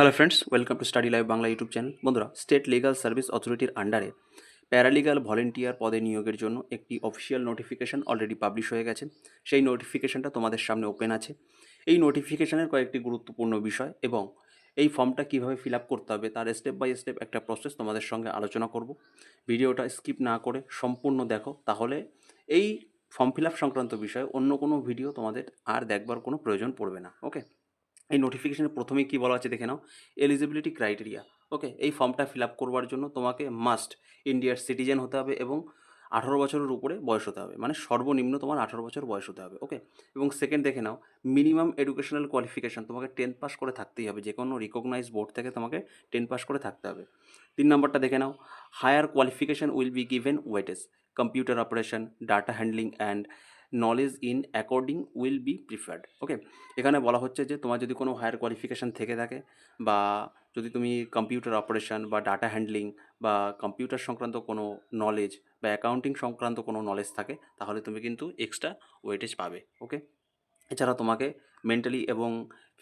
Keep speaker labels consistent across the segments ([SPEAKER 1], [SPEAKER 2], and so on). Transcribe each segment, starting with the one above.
[SPEAKER 1] Hello friends welcome to study live Bangla YouTube channel বন্ধুরা state legal service অথরিটির আন্ডারে paralegal volunteer পদে নিয়োগের জন্য একটি অফিসিয়াল নোটিফিকেশন অলরেডি পাবলিশ হয়ে গেছে। সেই নোটিফিকেশনটা তোমাদের সামনে ওপেন আছে। এই নোটিফিকেশনের কয়েকটি গুরুত্বপূর্ণ বিষয় এবং এই ফর্মটা কীভাবে ফিল আপ করতে হবে তার স্টেপ বাই স্টেপ একটা প্রসেস তোমাদের সঙ্গে আলোচনা করব। ভিডিওটা স্কিপ না করে সম্পূর্ণ দেখো, তাহলে এই ফর্ম ফিল আপ সংক্রান্ত বিষয়ে অন্য কোনো ভিডিও তোমাদের আর দেখবার কোনো প্রয়োজন পড়বে না ওকে এই নোটিফিকেশনের প্রথমেই কী বলা আছে দেখে নাও এলিজিবিলিটি ক্রাইটেরিয়া ওকে এই ফর্মটা ফিল আপ করবার জন্য তোমাকে মাস্ট ইন্ডিয়ার সিটিজেন হতে হবে এবং আঠারো বছরের উপরে বয়স হতে হবে মানে সর্বনিম্ন তোমার আঠারো বছর বয়স হতে হবে ওকে এবং সেকেন্ড দেখে নাও মিনিমাম এডুকেশনাল কোয়ালিফিকেশান তোমাকে টেন পাস করে থাকতেই হবে, যে কোনো রিকগনাইজ বোর্ড থেকে তোমাকে টেন পাস করে থাকতে হবে। তিন নম্বরটা দেখে নাও higher qualification will be given weightage computer operation data handling and knowledge in according will be preferred okay এখানে বলা হচ্ছে যে তোমার যদি কোনো হায়ার কোয়ালিফিকেশান থেকে থাকে বা যদি তুমি কম্পিউটার অপারেশন বা ডাটা হ্যান্ডলিং বা কম্পিউটার সংক্রান্ত কোনো নলেজ বা অ্যাকাউন্টিং সংক্রান্ত কোনো নলেজ থাকে, তাহলে তুমি কিন্তু এক্সট্রা ওয়েটেজ পাবে ওকে এছাড়া তোমাকে মেন্টালি এবং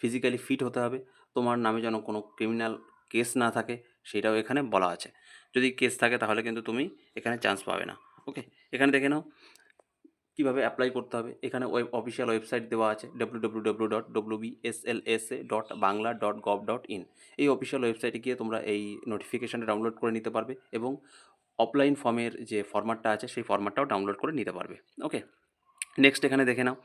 [SPEAKER 1] ফিজিক্যালি ফিট হতে হবে, তোমার নামে যেন কোনো ক্রিমিনাল কেস না থাকে, সেটাও এখানে বলা আছে। যদি কেস থাকে তাহলে কিন্তু তুমি এখানে চান্স পাবে না ওকে এখানে দেখে নাও কীভাবে অ্যাপ্লাই করতে হবে? এখানে ওয়েব অফিসিয়াল ওয়েবসাইট দেওয়া আছে W W dot S L S A dot Bangla dot gov dot in এই অফিসিয়াল ওয়েবসাইটে গিয়ে তোমরা এই নোটিফিকেশানটা ডাউনলোড করে নিতে পারবে এবং অফলাইন ফর্মের যে ফরম্যাটটা আছে, সেই ফরম্যাটটাও ডাউনলোড করে নিতে পারবে। ওকে নেক্সট এখানে দেখে নাও।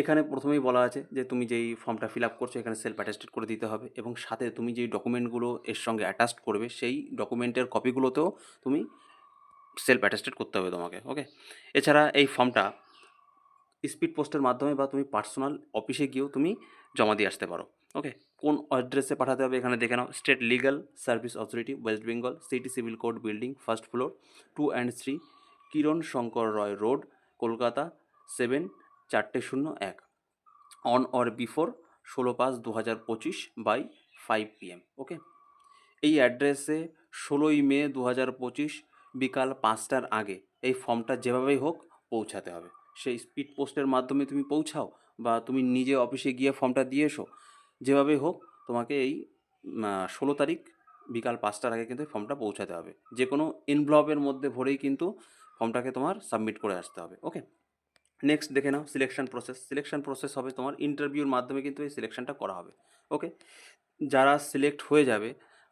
[SPEAKER 1] এখানে প্রথমেই বলা আছে যে তুমি যেই ফর্মটা ফিল আপ করছ, এখানে সেলফ অ্যাটেস্টেড করে দিতে হবে এবং সাথে তুমি যেই ডকুমেন্টগুলো এর সঙ্গে অ্যাটাচড করবে, সেই ডকুমেন্টের কপিগুলোতেও তুমি সেলফ অ্যাটেস্টেড করতে হবে তোমাকে ওকে এছাড়া এই ফর্মটা স্পিড পোস্টের মাধ্যমে বা তুমি পার্সোনাল অফিসে গিয়েও তুমি জমা দিয়ে আসতে পারো ওকে কোন অ্যাড্রেসে পাঠাতে হবে এখানে দেখে নাও state legal service authority West Bengal city civil code building first floor two and three Kiran Shankar Roy road Kolkata seven চারটে শূন্য এক অন অর বিফোর ষোলো পাঁচ দু হাজার পঁচিশ বাই ফাইভ পিএম ওকে এই অ্যাড্রেসে ষোলোই মে দু হাজার পঁচিশ বিকাল পাঁচটার আগে এই ফর্মটা যেভাবেই হোক পৌঁছাতে হবে। সেই স্পিড পোস্টের মাধ্যমে তুমি পৌঁছাও বা তুমি নিজে অফিসে গিয়ে ফর্মটা দিয়ে এসো। যেভাবেই হোক তোমাকে এই ষোলো তারিখ বিকাল পাঁচটার আগে কিন্তু ফর্মটা পৌঁছাতে হবে। যে কোনো এনভলপের মধ্যে ভরেই কিন্তু ফর্মটাকে তোমার সাবমিট করে আসতে হবে ওকে নেক্সট দেখে নাও সিলেকশন প্রসেস সিলেকশন প্রসেস হবে তোমার ইন্টারভিউর মাধ্যমে কিন্তু এই সিলেকশনটা করা হবে ওকে যারা সিলেক্ট হয়ে যাবে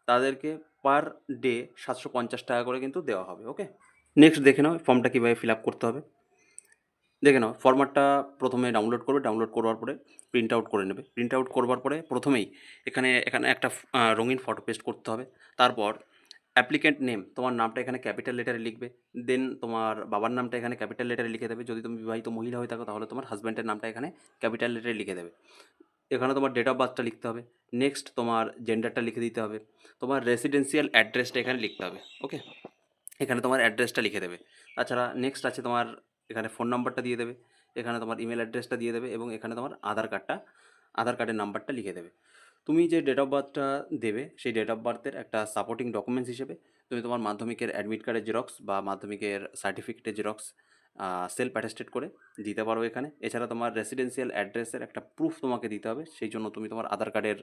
[SPEAKER 1] তাদেরকে পার ডে সাতশো পঞ্চাশ টাকা করে কিন্তু দেওয়া হবে ওকে নেক্সট দেখে নাও ফর্মটা কীভাবে ফিল আপ করতে হবে। দেখে নাও ফরম্যাটটা প্রথমে ডাউনলোড করবে ডাউনলোড করবার পরে প্রিন্ট আউট করে নেবে। প্রিন্ট আউট করবার পরে প্রথমেই এখানে এখানে একটা রঙিন ফটো পেস্ট করতে হবে। তারপর অ্যাপ্লিকেন্ট নেম তোমার নামটা এখানে ক্যাপিটাল লেটারে লিখবে। দেন তোমার বাবার নামটা এখানে ক্যাপিটাল লেটারে লিখে দেবে। যদি তুমি বিবাহিত মহিলা হয়ে থাকো, তাহলে তোমার হাজব্যান্ডের নামটা এখানে ক্যাপিটাল লেটারে লিখে দেবে। এখানে তোমার ডেট অফ বার্থটা লিখতে হবে। নেক্সট তোমার জেন্ডারটা লিখে দিতে হবে। তোমার রেসিডেন্সিয়াল অ্যাড্রেসটা এখানে লিখতে হবে ওকে এখানে তোমার অ্যাড্রেসটা লিখে দেবে। তাছাড়া নেক্সট আছে তোমার, এখানে ফোন নাম্বারটা দিয়ে দেবে। এখানে তোমার ইমেল অ্যাড্রেসটা দিয়ে দেবে এবং এখানে তোমার আধার কার্ডটা আধার কার্ডের নাম্বারটা লিখে দেবে। তুমি যে ডেট অফ বার্থটা দেবে, সেই ডেট অফ বার্থের একটা সাপোর্টিং ডকুমেন্টস হিসেবে তুমি তোমার মাধ্যমিকের অ্যাডমিট কার্ডের জেরক্স বা মাধ্যমিকের সার্টিফিকেটের জেরক্স সেলফ অ্যাটেস্টেড করে দিতে পারো এখানে। এছাড়া তোমার রেসিডেন্সিয়াল অ্যাড্রেসের একটা প্রুফ তোমাকে দিতে হবে। সেই জন্য তুমি তোমার আধার কার্ডের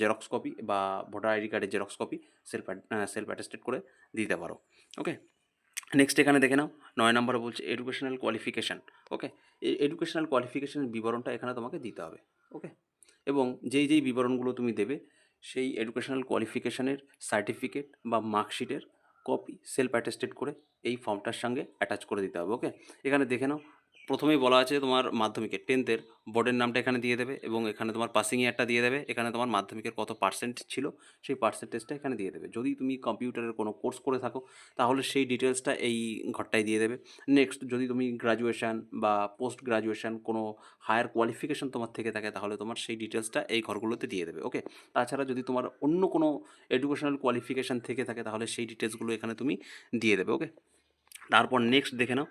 [SPEAKER 1] জেরক্স কপি বা ভোটার আইডি কার্ডের xerox copy self self attested করে দিতে পারো। ওকে নেক্সট এখানে দেখে নাও। নয় নম্বরে বলছে এডুকেশনাল কোয়ালিফিকেশান ওকে এডুকেশনাল কোয়ালিফিকেশানের বিবরণটা এখানে তোমাকে দিতে হবে। ওকে এবং যেই যেই বিবরণগুলো তুমি দেবে, সেই এডুকেশনাল কোয়ালিফিকেশানের সার্টিফিকেট বা মার্কশিটের কপি সেলফ অ্যাটেস্টেড করে এই ফর্মটার সঙ্গে অ্যাটাচ করে দিতে হবে ওকে এখানে দেখে নাও প্রথমেই বলা আছে তোমার মাধ্যমিকের টেন্থের বোর্ডের নামটা এখানে দিয়ে দেবে এবং এখানে তোমার পাসিং ইয়ারটা দিয়ে দেবে। এখানে তোমার মাধ্যমিকের কত পার্সেন্ট ছিল সেই পার্সেন্টেজটা এখানে দিয়ে দেবে। যদি তুমি কম্পিউটারের কোনো কোর্স করে থাকো, তাহলে সেই ডিটেলসটা এই ঘরটায় দিয়ে দেবে। নেক্সট যদি তুমি গ্রাজুয়েশান বা পোস্ট গ্রাজুয়েশান কোনো হায়ার কোয়ালিফিকেশান তোমার থেকে থাকে, তাহলে তোমার সেই ডিটেলসটা এই ঘরগুলোতে দিয়ে দেবে ওকে তাছাড়া যদি তোমার অন্য কোনো এডুকেশনাল কোয়ালিফিকেশান থেকে থাকে, তাহলে সেই ডিটেলসগুলো এখানে তুমি দিয়ে দেবে ওকে তারপর নেক্সট দেখে নাও।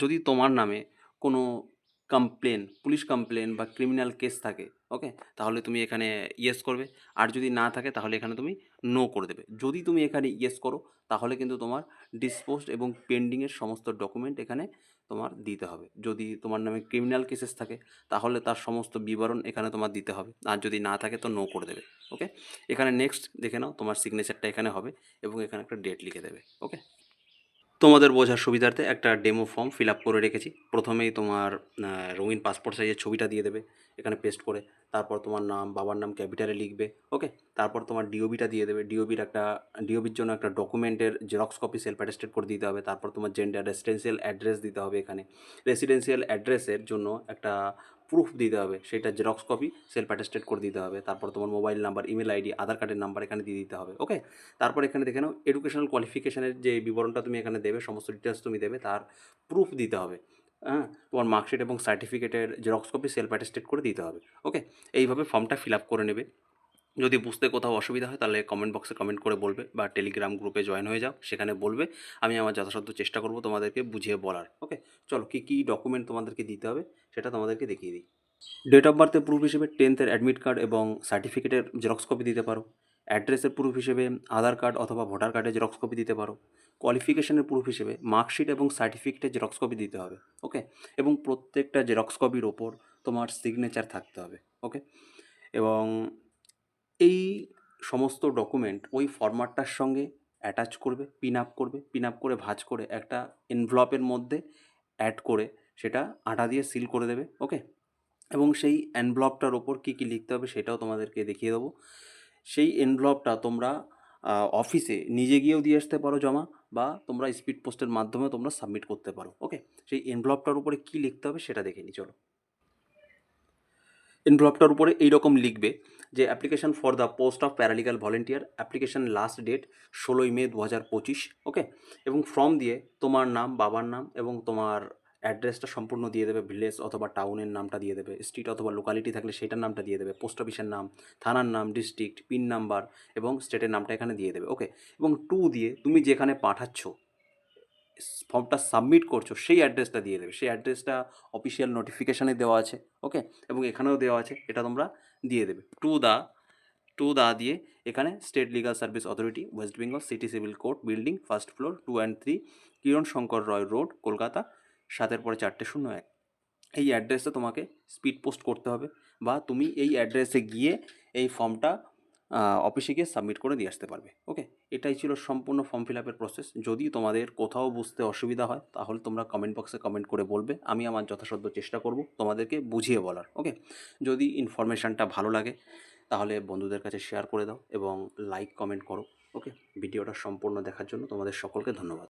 [SPEAKER 1] যদি তোমার নামে কোনো কমপ্লেন পুলিশ কমপ্লেন বা ক্রিমিনাল কেস থাকে ওকে তাহলে তুমি এখানে ইয়েস করবে। আর যদি না থাকে, তাহলে এখানে তুমি নো করে দেবে। যদি তুমি এখানে ইয়েস করো, তাহলে কিন্তু তোমার ডিসপোজড এবং পেন্ডিংয়ের সমস্ত ডকুমেন্ট এখানে তোমার দিতে হবে। যদি তোমার নামে ক্রিমিনাল কেসেস থাকে, তাহলে তার সমস্ত বিবরণ এখানে তোমার দিতে হবে। আর যদি না থাকে, তো নো করে দেবে ওকে এখানে নেক্সট দেখে নাও, তোমার সিগনেচারটা এখানে হবে এবং এখানে একটা ডেট লিখে দেবে ওকে তোমাদের বোঝার সুবিধার্থে একটা ডেমো ফর্ম ফিল আপ করে রেখেছি। প্রথমেই তোমার রঙিন পাসপোর্ট সাইজের ছবিটা দিয়ে দেবে। এখানে পেস্ট করে, তারপর তোমার নাম, বাবার নাম ক্যাপিটালে লিখবে ওকে তারপর তোমার ডিওবিটা দিয়ে দেবে। ডিওবির একটা ডিওবির জন্য একটা ডকুমেন্টের জেরক্স কপি সেলফ অ্যাটেস্টেড করে দিতে হবে। তারপর তোমার জেন্ডার রেসিডেন্সিয়াল অ্যাড্রেস দিতে হবে এখানে। রেসিডেন্সিয়াল অ্যাড্রেসের জন্য একটা প্রুফ দিতে হবে। সেটা জেরক্স কপি সেলফ অ্যাটেস্টেড করে দিতে হবে। তারপর তোমার mobile number email ID Aadhaar কার্ডের নাম্বার এখানে দিয়ে দিতে হবে ওকে তারপর এখানে দেখে নাও এডুকেশনাল কোয়ালিফিকেশনের যে বিবরণটা তুমি এখানে দেবে, সমস্ত ডিটেলস তুমি দেবে, তার প্রুফ দিতে হবে। হ্যাঁ? তোমার মার্কশিট এবং সার্টিফিকেটের জেরক্স কপি সেলফ অ্যাটেস্টেড করে দিতে হবে ওকে এইভাবে ফর্মটা ফিল আপ করে নেবে। যদি বুঝতে কোথাও অসুবিধা হয়, তাহলে কমেন্ট বক্সে কমেন্ট করে বলবে বা টেলিগ্রাম গ্রুপে জয়েন হয়ে যাও, সেখানে বলবে, আমি আমার যথাসাধ্য চেষ্টা করব তোমাদেরকে বুঝিয়ে বলার ওকে চলো, কী কী ডকুমেন্ট তোমাদেরকে দিতে হবে, সেটা তোমাদেরকে দেখিয়ে দিই। ডেট অফ বার্থের প্রুফ হিসেবে টেন্থের অ্যাডমিট কার্ড এবং সার্টিফিকেটের জেরক্স কপি দিতে পারো। অ্যাড্রেসের প্রুফ হিসেবে আধার কার্ড অথবা ভোটার কার্ডের জেরক্স কপি দিতে পারো। কোয়ালিফিকেশনের প্রুফ হিসেবে মার্কশিট এবং সার্টিফিকেটের জেরক্স কপি দিতে হবে ওকে এবং প্রত্যেকটা জেরক্স কপির ওপর তোমার সিগনেচার থাকতে হবে ওকে এবং এই সমস্ত ডকুমেন্ট ওই ফরম্যাটটার সঙ্গে অ্যাটাচ করবে পিন আপ করবে পিন আপ করে ভাঁজ করে একটা এনভ্লপের মধ্যে অ্যাড করে সেটা আটা দিয়ে সিল করে দেবে ওকে এবং সেই অ্যানভ্লপটার ওপর কী কী লিখতে হবে সেটাও তোমাদেরকে দেখিয়ে দেবো। সেই এনভলপটা তোমরা অফিসে নিজে গিয়েও দিয়ে আসতে পারো জমা বা তোমরা স্পিড পোস্টের মাধ্যমে তোমরা সাবমিট করতে পারো ওকে সেই এনভলপটার উপরে কী লিখতে হবে সেটা দেখে নিই চলো। এনভলপটার উপরে এইরকম লিখবে যে application for the post of paralegal volunteer application last date ষোলোই মে দু হাজার পঁচিশ ওকে এবং ফর্ম দিয়ে তোমার নাম, বাবার নাম এবং তোমার অ্যাড্রেসটা সম্পূর্ণ দিয়ে দেবে ভিলেজ অথবা টাউনের নামটা দিয়ে দেবে স্ট্রিট অথবা লোকালিটি থাকলে সেটার নামটা দিয়ে দেবে পোস্ট অফিসের নাম, থানার নাম ডিস্ট্রিক্ট পিন নাম্বার এবং স্টেটের নামটা এখানে দিয়ে দেবে ওকে এবং টু দিয়ে তুমি যেখানে পাঠাচ্ছ ফর্মটা সাবমিট করছ, সেই অ্যাড্রেসটা দিয়ে দেবে, সেই অ্যাড্রেসটা অফিসিয়াল নোটিফিকেশানে দেওয়া আছে ওকে এবং এখানেও দেওয়া আছে, এটা তোমরা দিয়ে দেবে টু দা টু দা দিয়ে এখানে state legal service authority West Bengal city civil court building first floor two and three Kiran Shankar Roy road Kolkata সাতের পরে চারটে শূন্য এক। এই অ্যাড্রেসে তোমাকে স্পিড পোস্ট করতে হবে বা তুমি এই অ্যাড্রেসে গিয়ে এই ফর্মটা অফিসে গিয়ে সাবমিট করে দিয়ে আসতে পারবে ওকে এটাই ছিল সম্পূর্ণ ফর্ম ফিল আপের প্রসেস যদি তোমাদের কোথাও বুঝতে অসুবিধা হয়, তাহলে তোমরা কমেন্ট বক্সে কমেন্ট করে বলবে, আমি আমার যথাসাধ্য চেষ্টা করব তোমাদেরকে বুঝিয়ে বলার ওকে যদি ইনফরমেশানটা ভালো লাগে, তাহলে বন্ধুদের কাছে শেয়ার করে দাও এবং লাইক কমেন্ট করো ওকে ভিডিওটা সম্পূর্ণ দেখার জন্য তোমাদের সকলকে ধন্যবাদ।